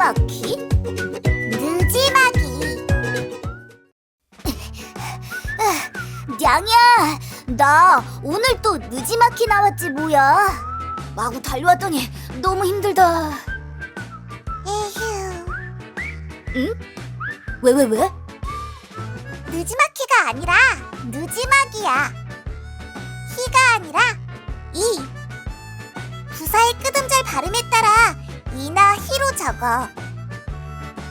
느지막히? 느지막이. 냥이야, 나 오늘 또 느지막히 나왔지 뭐야. 마구 달려왔더니 너무 힘들다. 에휴. 응? 왜, 왜, 왜? 느지막히가 아니라 느지막이야. 희가 아니라 이. 부사의 끄듬절 발음에 따라 이나 희로 적어.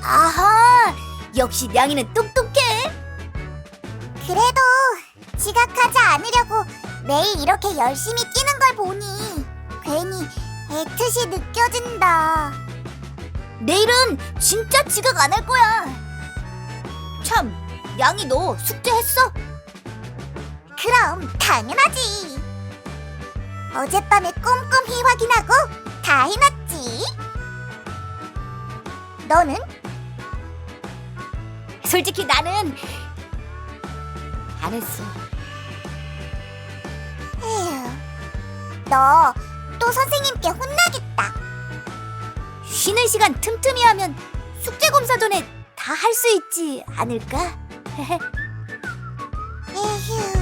아하, 역시 냥이는 똑똑해. 그래도 지각하지 않으려고 매일 이렇게 열심히 뛰는 걸 보니 괜히 애틋이 느껴진다. 내일은 진짜 지각 안 할 거야. 참, 냥이 너 숙제했어? 그럼 당연하지. 어젯밤에 꼼꼼히 확인하고 다 해놨지. 너는? 솔직히 나는 안 했어. 에휴, 너 또 선생님께 혼나겠다. 쉬는 시간 틈틈이 하면 숙제 검사 전에 다 할 수 있지 않을까? 에휴.